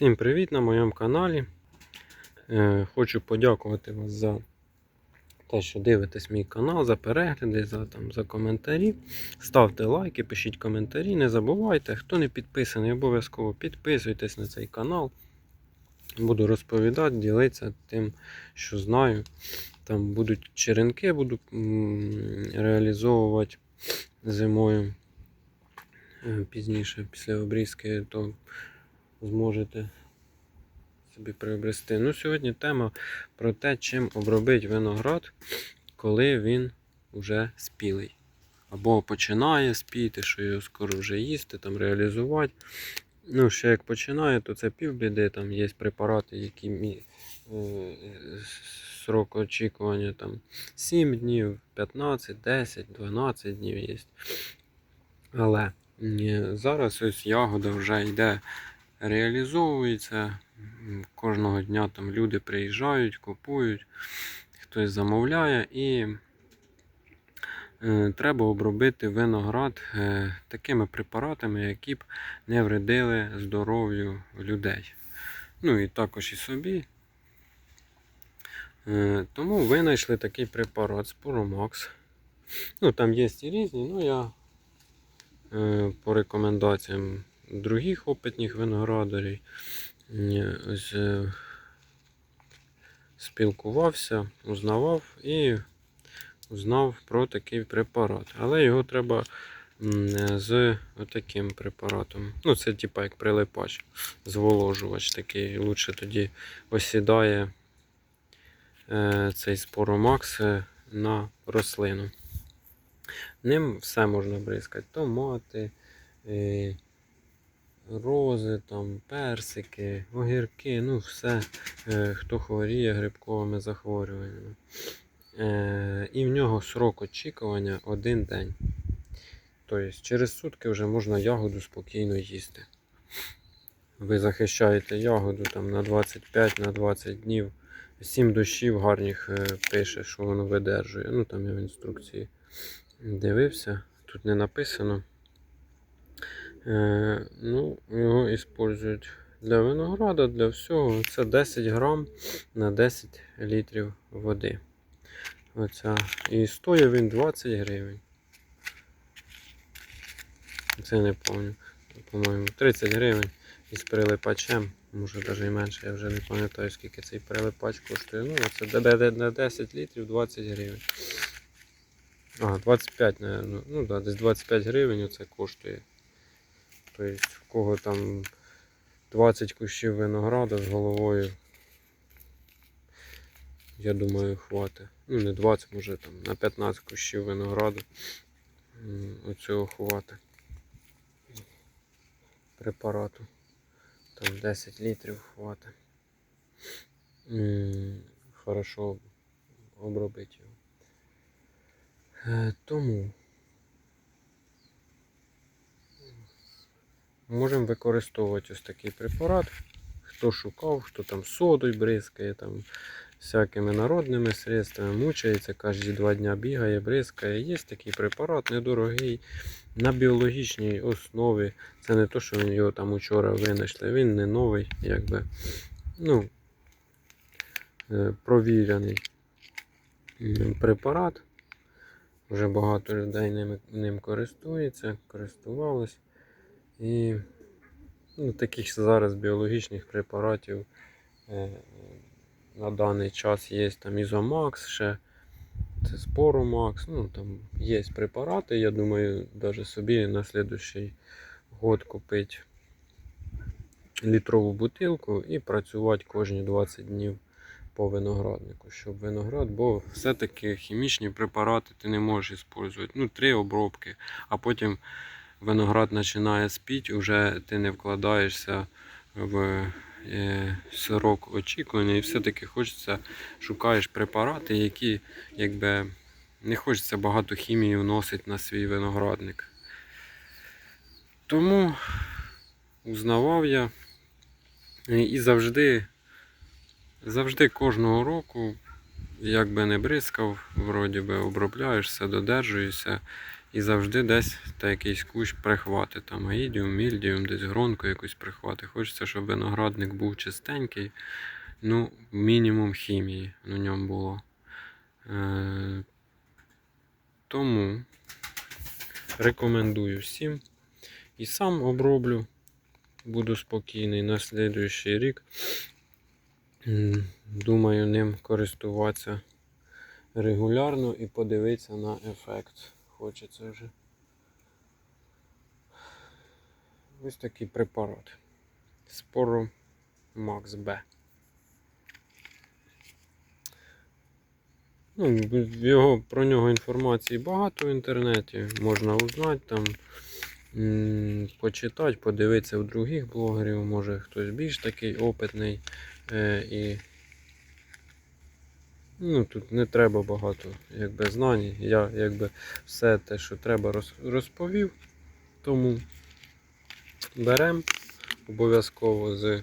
Всім привіт на моєму каналі. Е, Хочу подякувати вас за те, що дивитесь мій канал, за перегляди, за, там, за коментарі. Ставте лайки, пишіть коментарі, не забувайте. Хто не підписаний, обов'язково підписуйтесь на цей канал. Буду розповідати, ділитися тим, що знаю. Там будуть черенки, буду реалізовувати зимою. Е, Пізніше, після обрізки, то зможете собі приобрести. Ну, сьогодні тема про те, чим обробити виноград, коли він вже спілий. Або починає спіти, що його скоро вже їсти, там реалізувати. Ну, ще як починає, то це півбіди, там є препарати, які мі... е, срок очікування там 7 днів, 15, 10, 12 днів є. Але зараз ось ягода вже йде реалізовується. Кожного дня там люди приїжджають, купують, хтось замовляє і е, треба обробити виноград е, такими препаратами, які б не вредили здоров'ю людей. Ну і також і собі. Е, Тому винайшли такий препарат Споромакс. Ну, там є і різні, ну я по рекомендаціям других опитних виноградарів. Ось, е, спілкувався, узнавав і узнав про такий препарат. Але його треба з таким препаратом. Ну, це типа як прилипач, зволожувач такий. Лучше тоді осідає е, цей споромакс е, на рослину. Ним все можна бризкати. Томати. Рози, там, персики, огірки, ну все, е, хто хворіє грибковими захворюваннями. Е, і в нього срок очікування один день. Тобто через сутки вже можна ягоду спокійно їсти. Ви захищаєте ягоду там на 25 на 20 днів. 7 дощів гарних е, пише, що воно видержує. Ну там я в інструкції дивився, тут не написано. Е, ну, його використовують для винограда, для всього. Це 10 грам на 10 літрів води. Оця. І стоїть він 20 гривень. Це не пам'ятаю. По-моєму, 30 гривень із прилипачем. Може навіть і менше, я вже не пам'ятаю, скільки цей прилипач коштує. Ну, це на 10 літрів 20 гривень. А, 25, наверное. Ну да, десь 25 гривень оце коштує. Тобто, в кого там 20 кущів винограда з головою, я думаю, хватить. Ну, не 20, може там на 15 кущів винограду. Оцього хватить. Препарату. Там 10 літрів хватить. Хорошо обробити його. Е, Тому можемо використовувати ось такий препарат. Хто шукав, хто там содою бризкає, там всякими народними средствами, мучається, кожні два дня бігає, бризкає. Є такий препарат, недорогий, на біологічній основі. Це не то, що він його там учора винайшли. Він не новий, якби. Ну, е, провірений препарат. Вже багато людей ним, ним користується, користувались. І ну, таких зараз біологічних препаратів е, на даний час є там Ізомакс, ще це Споромакс. Ну, там є препарати, я думаю, навіть собі на слідущий год купити літрову бутилку і працювати кожні 20 днів по винограднику, щоб виноград, бо все-таки хімічні препарати ти не можеш використовувати. Ну, три обробки, а потім виноград починає спіти, вже ти не вкладаєшся в е, срок очікування, і все-таки хочеться, шукаєш препарати, які якби не хочеться багато хімії вносити на свій виноградник. Тому узнавав я і і завжди, завжди кожного року, як би не бризкав, вроді би обробляєш, все додержуєшся. І завжди десь та якийсь кущ прихвати. Там аїдіум, мільдіум, десь гронку якусь прихвати. Хочеться, щоб виноградник був чистенький. Ну, мінімум хімії на ньому було. Е, тому рекомендую всім. І сам оброблю. Буду спокійний на слідуючий рік. Думаю, ним користуватися регулярно і подивитися на ефект. Хочеться вже. Ось такий препарат. Споро Макс Б. Ну, його, про нього інформації багато в інтернеті. Можна узнати там, почитати, подивитися у других блогерів. Може хтось більш такий опитний. Е, і ну, тут не треба багато якби, знань. Я якби все те, що треба, розповів. Тому беремо обов'язково з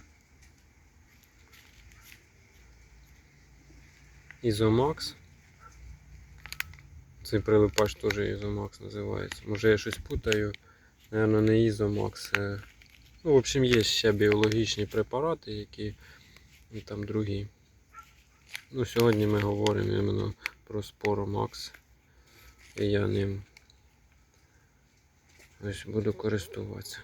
Ізомакс. Цей прилипач теж Ізомакс називається. Може я щось путаю. Наверно, не Ізомакс. е. Ну, в общем, є ще біологічні препарати, які ну, там другі. Ну, сьогодні ми говоримо іменно про Споромакс. І я ним ось буду користуватися.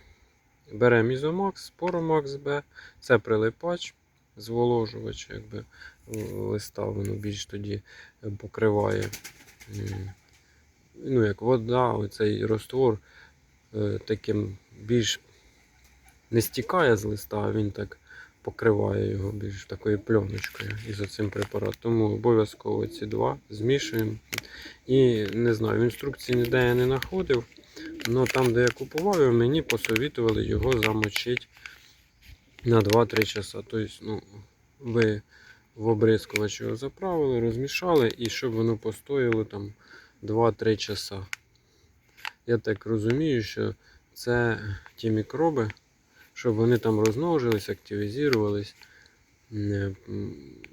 Беремо Ізомакс, Споромакс Б. Це прилипач, зволожувач, якби листа воно більш тоді покриває. Ну, як вода, оцей раствор е, таким більш не стікає з листа, а він так покриває його більш такою пленочкою із оцим препаратом. Тому обов'язково ці два змішуємо. І не знаю, в інструкції ніде я не знаходив. але там, де я купував, мені посовітували його замочити на 2-3 часа. Тобто, ну, ви в обрискувач його заправили, розмішали і щоб воно постояло там 2-3 часа. Я так розумію, що це ті мікроби, щоб вони там розмножились, активізувались, м,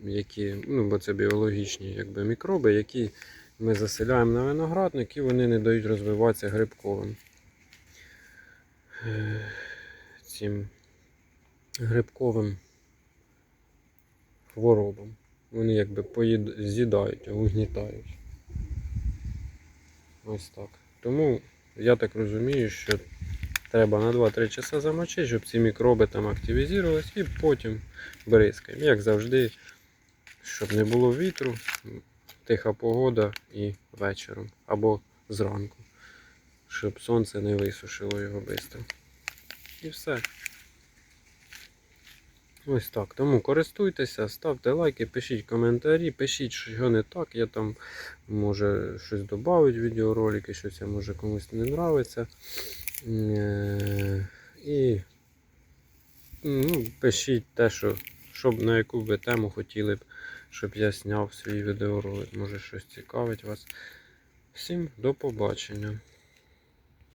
які, ну, бо це біологічні якби, мікроби, які ми заселяємо на виноградник і вони не дають розвиватися грибковим. е, Цим грибковим хворобам. Вони якби поїд... з'їдають, угнітають. Ось так. Тому я так розумію, що треба на 2-3 часа замочити, щоб ці мікроби там активізувались і потім бризкаємо. Як завжди, щоб не було вітру, тиха погода і вечором або зранку. Щоб сонце не висушило його швидко. І все. Ось так. Тому користуйтеся, ставте лайки, пишіть коментарі, пишіть, що не так. Я там може щось додати в відеоролики, щось може комусь не подобається. Е, І ну, пишіть те, що, щоб на яку би тему хотіли б, щоб я зняв свій відеоролик. Може щось цікавить вас. Всім до побачення.